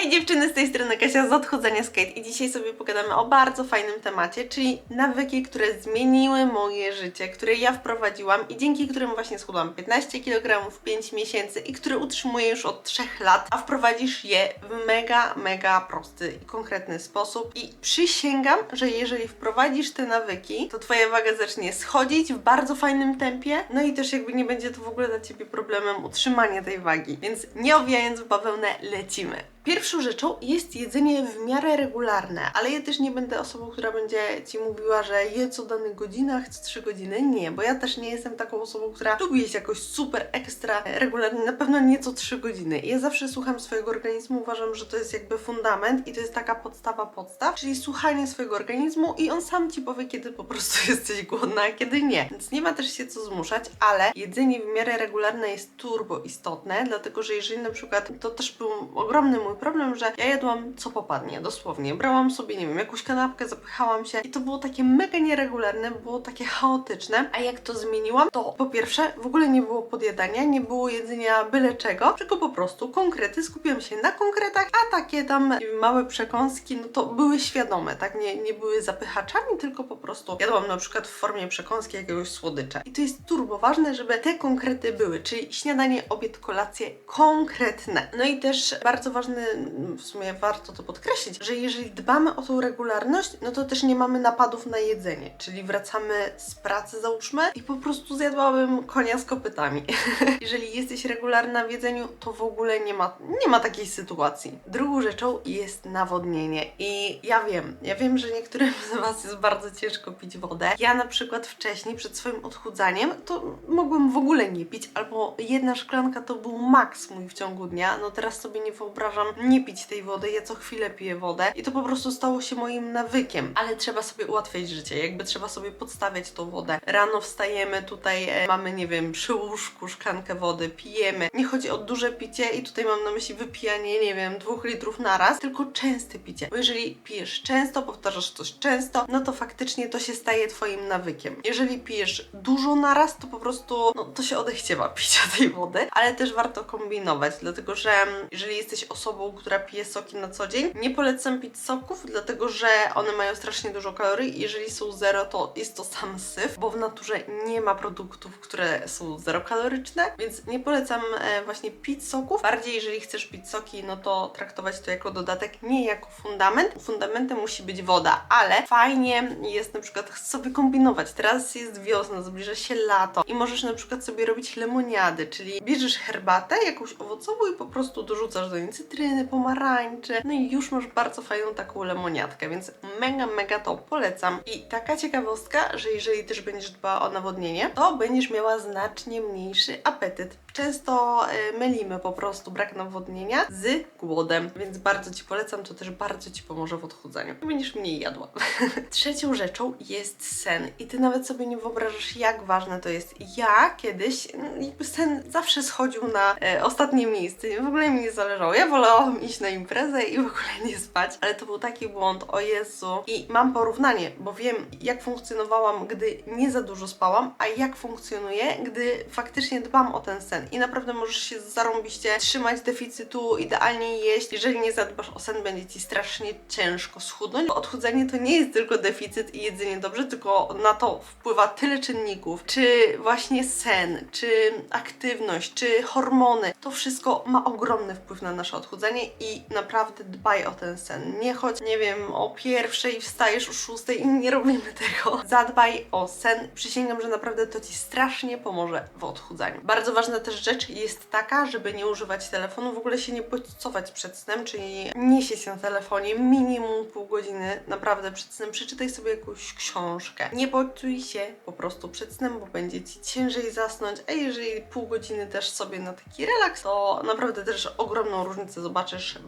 Hej dziewczyny, z tej strony Kasia z Odchodzenia Skate i dzisiaj sobie pogadamy o bardzo fajnym temacie, czyli nawyki, które zmieniły moje życie, które ja wprowadziłam i dzięki którym właśnie schudłam 15 kg w 5 miesięcy i które utrzymuję już od 3 lat, a wprowadzisz je w mega, mega prosty i konkretny sposób i przysięgam, że jeżeli wprowadzisz te nawyki, to Twoja waga zacznie schodzić w bardzo fajnym tempie, no i też jakby nie będzie to w ogóle dla Ciebie problemem utrzymanie tej wagi, więc nie owijając w bawełnę, lecimy. Pierwszą rzeczą jest jedzenie w miarę regularne, ale ja też nie będę osobą, która będzie Ci mówiła, że je co danych godzinach, co 3 godziny. Nie, bo ja też nie jestem taką osobą, która lubi jeść jakoś super ekstra regularnie, na pewno nie co 3 godziny. Ja zawsze słucham swojego organizmu, uważam, że to jest jakby fundament i to jest taka podstawa podstaw, czyli słuchanie swojego organizmu i on sam Ci powie, kiedy po prostu jesteś głodna, a kiedy nie. Więc nie ma też się co zmuszać, ale jedzenie w miarę regularne jest turbo istotne, dlatego że jeżeli na przykład, to też był ogromny mój problem, że ja jadłam co popadnie, dosłownie. Brałam sobie, nie wiem, jakąś kanapkę, zapychałam się i to było takie mega nieregularne, było takie chaotyczne. A jak to zmieniłam, to po pierwsze w ogóle nie było podjadania, nie było jedzenia byle czego, tylko po prostu konkrety, skupiłam się na konkretach, a takie tam małe przekąski, no to były świadome, tak? Nie, nie były zapychaczami, tylko po prostu jadłam na przykład w formie przekąski jakiegoś słodycza. I to jest turbo ważne, żeby te konkrety były, czyli śniadanie, obiad, kolacje konkretne. No i też bardzo ważny, w sumie warto to podkreślić, że jeżeli dbamy o tą regularność, no to też nie mamy napadów na jedzenie, czyli wracamy z pracy załóżmy i po prostu zjadłabym konia z kopytami. jeżeli jesteś regularna w jedzeniu, to w ogóle nie ma, nie ma takiej sytuacji. Drugą rzeczą jest nawodnienie i ja wiem, ja wiem, że niektórym z Was jest bardzo ciężko pić wodę. Ja na przykład wcześniej, przed swoim odchudzaniem, to mogłem w ogóle nie pić, albo jedna szklanka to był maks mój w ciągu dnia. No teraz sobie nie wyobrażam nie pić tej wody, ja co chwilę piję wodę i to po prostu stało się moim nawykiem. Ale trzeba sobie ułatwiać życie, jakby trzeba sobie podstawiać tą wodę. Rano wstajemy, tutaj e, mamy, nie wiem, przy łóżku szklankę wody, pijemy. Nie chodzi o duże picie i tutaj mam na myśli wypijanie, nie wiem, dwóch litrów na raz, tylko częste picie. Bo jeżeli pijesz często, powtarzasz coś często, no to faktycznie to się staje twoim nawykiem. Jeżeli pijesz dużo na raz, to po prostu, no to się odechciewa picia tej wody, ale też warto kombinować, dlatego że mm, jeżeli jesteś osobą, która pije soki na co dzień, nie polecam pić soków, dlatego że one mają strasznie dużo kalorii. Jeżeli są zero, to jest to sam syf, bo w naturze nie ma produktów, które są zerokaloryczne, więc nie polecam e, właśnie pić soków. Bardziej, jeżeli chcesz pić soki, no to traktować to jako dodatek, nie jako fundament. Fundamentem musi być woda, ale fajnie jest na przykład sobie kombinować. Teraz jest wiosna, zbliża się lato i możesz na przykład sobie robić lemoniady, czyli bierzesz herbatę jakąś owocową i po prostu dorzucasz do niej cytryny, pomarańcze, no i już masz bardzo fajną taką lemoniadkę, więc mega, mega to polecam. I taka ciekawostka, że jeżeli też będziesz dbała o nawodnienie, to będziesz miała znacznie mniejszy apetyt. Często y, mylimy po prostu brak nawodnienia z głodem, więc bardzo Ci polecam, to też bardzo Ci pomoże w odchudzaniu. Będziesz mniej jadła. Trzecią rzeczą jest sen i Ty nawet sobie nie wyobrażasz, jak ważne to jest. Ja kiedyś, mm, jakby sen zawsze schodził na e, ostatnie miejsce, w ogóle mi nie zależało. Ja wolałam iść na imprezę i w ogóle nie spać, ale to był taki błąd, o Jezu. I mam porównanie, bo wiem, jak funkcjonowałam, gdy nie za dużo spałam, a jak funkcjonuję, gdy faktycznie dbam o ten sen. I naprawdę możesz się zarąbiście trzymać deficytu, idealnie jeść. Jeżeli nie zadbasz o sen, będzie Ci strasznie ciężko schudnąć. Odchudzanie to nie jest tylko deficyt i jedzenie dobrze, tylko na to wpływa tyle czynników, czy właśnie sen, czy aktywność, czy hormony. To wszystko ma ogromny wpływ na nasze odchudzanie i naprawdę dbaj o ten sen. Nie chodź, nie wiem, o pierwszej wstajesz o szóstej i nie robimy tego. Zadbaj o sen. Przysięgam, że naprawdę to Ci strasznie pomoże w odchudzaniu. Bardzo ważna też rzecz jest taka, żeby nie używać telefonu, w ogóle się nie bodźcować przed snem, czyli nie siedzieć na telefonie minimum pół godziny, naprawdę przed snem. Przeczytaj sobie jakąś książkę. Nie bodźcuj się po prostu przed snem, bo będzie Ci ciężej zasnąć, a jeżeli pół godziny też sobie na taki relaks, to naprawdę też ogromną różnicę zobaczysz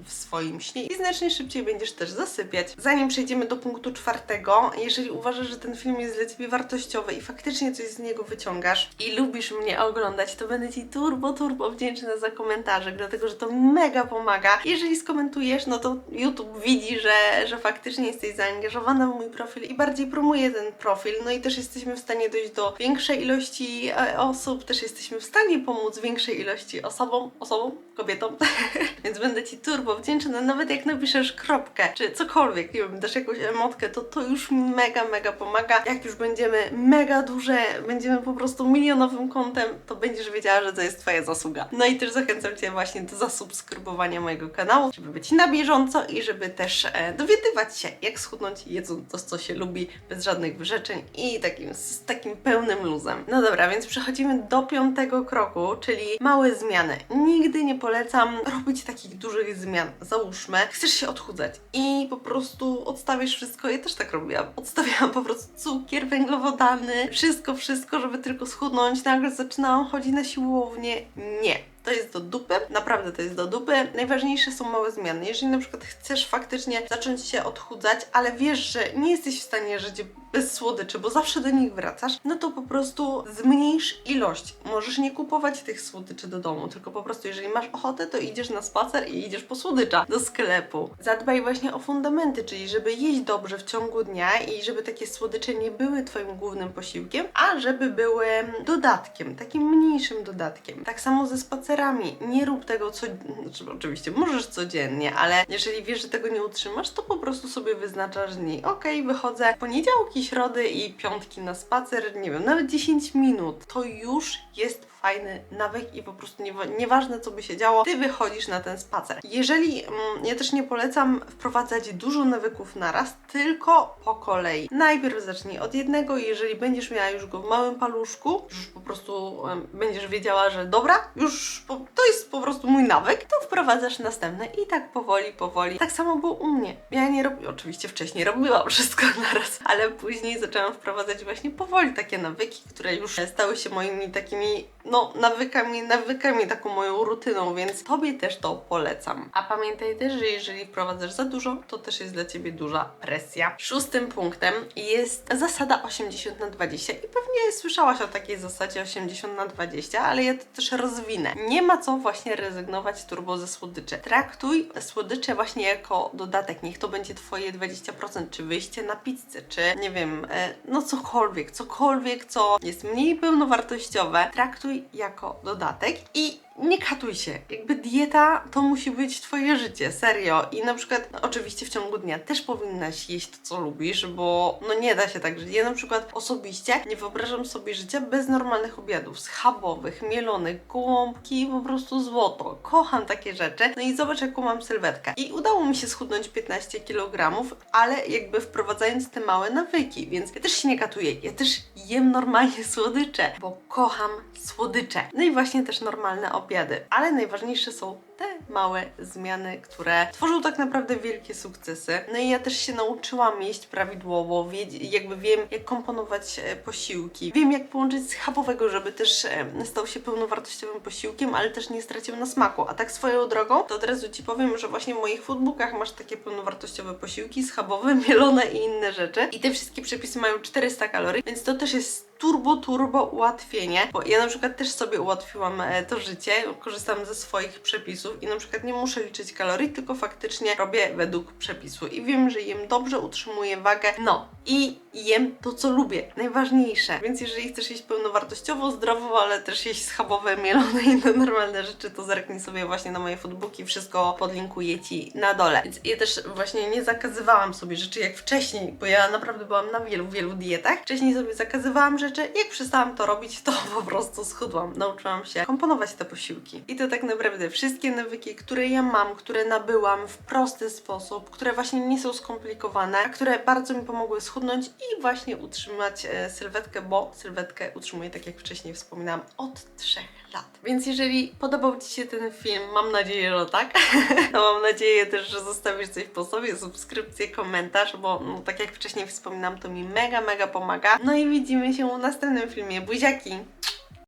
w swoim śnie i znacznie szybciej będziesz też zasypiać. Zanim przejdziemy do punktu czwartego, jeżeli uważasz, że ten film jest dla Ciebie wartościowy i faktycznie coś z niego wyciągasz i lubisz mnie oglądać, to będę Ci turbo, turbo wdzięczna za komentarze, dlatego że to mega pomaga. Jeżeli skomentujesz, no to YouTube widzi, że, że faktycznie jesteś zaangażowana w mój profil i bardziej promuje ten profil, no i też jesteśmy w stanie dojść do większej ilości e, osób, też jesteśmy w stanie pomóc większej ilości osobom, osobom, kobietom, więc będę Ci turbo wdzięczna, nawet jak napiszesz kropkę, czy cokolwiek, nie wiem, dasz jakąś emotkę, to to już mega, mega pomaga. Jak już będziemy mega duże, będziemy po prostu milionowym kontem, to będziesz wiedziała, że to jest Twoja zasługa. No i też zachęcam Cię właśnie do zasubskrybowania mojego kanału, żeby być na bieżąco i żeby też e, dowiadywać się, jak schudnąć jedząc to, co się lubi, bez żadnych wyrzeczeń i takim, z takim pełnym luzem. No dobra, więc przechodzimy do piątego kroku, czyli małe zmiany. Nigdy nie polecam robić takich dużych zmian. Załóżmy, chcesz się odchudzać i po prostu odstawisz wszystko. Ja też tak robiłam. Odstawiałam po prostu cukier, węglowodany, wszystko, wszystko, żeby tylko schudnąć. Nagle zaczynałam chodzić na siłownię. Nie. To jest do dupy, naprawdę to jest do dupy. Najważniejsze są małe zmiany. Jeżeli na przykład chcesz faktycznie zacząć się odchudzać, ale wiesz, że nie jesteś w stanie żyć bez słodyczy, bo zawsze do nich wracasz, no to po prostu zmniejsz ilość. Możesz nie kupować tych słodyczy do domu, tylko po prostu jeżeli masz ochotę, to idziesz na spacer i idziesz po słodycza do sklepu. Zadbaj właśnie o fundamenty, czyli żeby jeść dobrze w ciągu dnia i żeby takie słodycze nie były Twoim głównym posiłkiem, a żeby były dodatkiem, takim mniejszym dodatkiem. Tak samo ze spacerami. Nie rób tego co... Znaczy, oczywiście możesz codziennie, ale jeżeli wiesz, że tego nie utrzymasz, to po prostu sobie wyznaczasz dni. Okej, wychodzę w poniedziałki, środy i piątki na spacer, nie wiem, nawet 10 minut. To już jest fajny nawyk i po prostu nie, nieważne co by się działo, ty wychodzisz na ten spacer. Jeżeli, mm, ja też nie polecam wprowadzać dużo nawyków naraz, tylko po kolei. Najpierw zacznij od jednego i jeżeli będziesz miała już go w małym paluszku, już po prostu em, będziesz wiedziała, że dobra, już po, to jest po prostu mój nawyk, to wprowadzasz następne i tak powoli, powoli. Tak samo było u mnie. Ja nie robię, oczywiście wcześniej robiłam wszystko naraz, ale później zaczęłam wprowadzać właśnie powoli takie nawyki, które już stały się moimi takimi no, nawykami, nawykami, taką moją rutyną, więc Tobie też to polecam. A pamiętaj też, że jeżeli wprowadzasz za dużo, to też jest dla Ciebie duża presja. Szóstym punktem jest zasada 80 na 20 i pewnie słyszałaś o takiej zasadzie 80 na 20, ale ja to też rozwinę. Nie ma co właśnie rezygnować turbo ze słodyczy. Traktuj słodycze właśnie jako dodatek. Niech to będzie Twoje 20%, czy wyjście na pizzę, czy nie wiem, e, no cokolwiek, cokolwiek, co jest mniej pełnowartościowe. Traktuj jako dodatek i nie katuj się. Jakby dieta to musi być Twoje życie, serio. I na przykład, no, oczywiście w ciągu dnia też powinnaś jeść to, co lubisz, bo no nie da się tak żyć. Ja na przykład osobiście nie wyobrażam sobie życia bez normalnych obiadów, schabowych, mielonych, gołąbki, po prostu złoto. Kocham takie rzeczy. No i zobacz, jaką mam sylwetkę. I udało mi się schudnąć 15 kg, ale jakby wprowadzając te małe nawyki, więc ja też się nie katuję. Ja też jem normalnie słodycze, bo kocham słodycze. No i właśnie też normalne obiady. Ale najważniejsze są te małe zmiany, które tworzą tak naprawdę wielkie sukcesy. No i ja też się nauczyłam jeść prawidłowo, jakby wiem jak komponować e, posiłki, wiem jak połączyć schabowego, żeby też e, stał się pełnowartościowym posiłkiem, ale też nie stracił na smaku. A tak swoją drogą, to od razu Ci powiem, że właśnie w moich foodbookach masz takie pełnowartościowe posiłki, schabowe, mielone i inne rzeczy. I te wszystkie przepisy mają 400 kalorii, więc to też jest turbo, turbo ułatwienie, bo ja na przykład też sobie ułatwiłam e, to życie, korzystam ze swoich przepisów i na przykład nie muszę liczyć kalorii, tylko faktycznie robię według przepisu i wiem, że jem dobrze, utrzymuję wagę, no i jem to, co lubię, najważniejsze. Więc jeżeli chcesz jeść pełnowartościowo, zdrowo, ale też jeść schabowe, mielone i inne normalne rzeczy, to zerknij sobie właśnie na moje foodbooki, wszystko podlinkuję Ci na dole. Więc ja też właśnie nie zakazywałam sobie rzeczy jak wcześniej, bo ja naprawdę byłam na wielu, wielu dietach. Wcześniej sobie zakazywałam rzeczy, jak przestałam to robić, to po prostu schudłam. Nauczyłam się komponować te posiłki. I to tak naprawdę wszystkie nawyki, które ja mam, które nabyłam w prosty sposób, które właśnie nie są skomplikowane, a które bardzo mi pomogły schudnąć i właśnie utrzymać e, sylwetkę, bo sylwetkę utrzymuję, tak jak wcześniej wspominałam, od trzech lat. Więc jeżeli podobał Ci się ten film, mam nadzieję, że tak, to mam nadzieję też, że zostawisz coś po sobie, subskrypcję, komentarz, bo no, tak jak wcześniej wspominałam, to mi mega, mega pomaga. No i widzimy się Nastranın filme, bu Jaquim.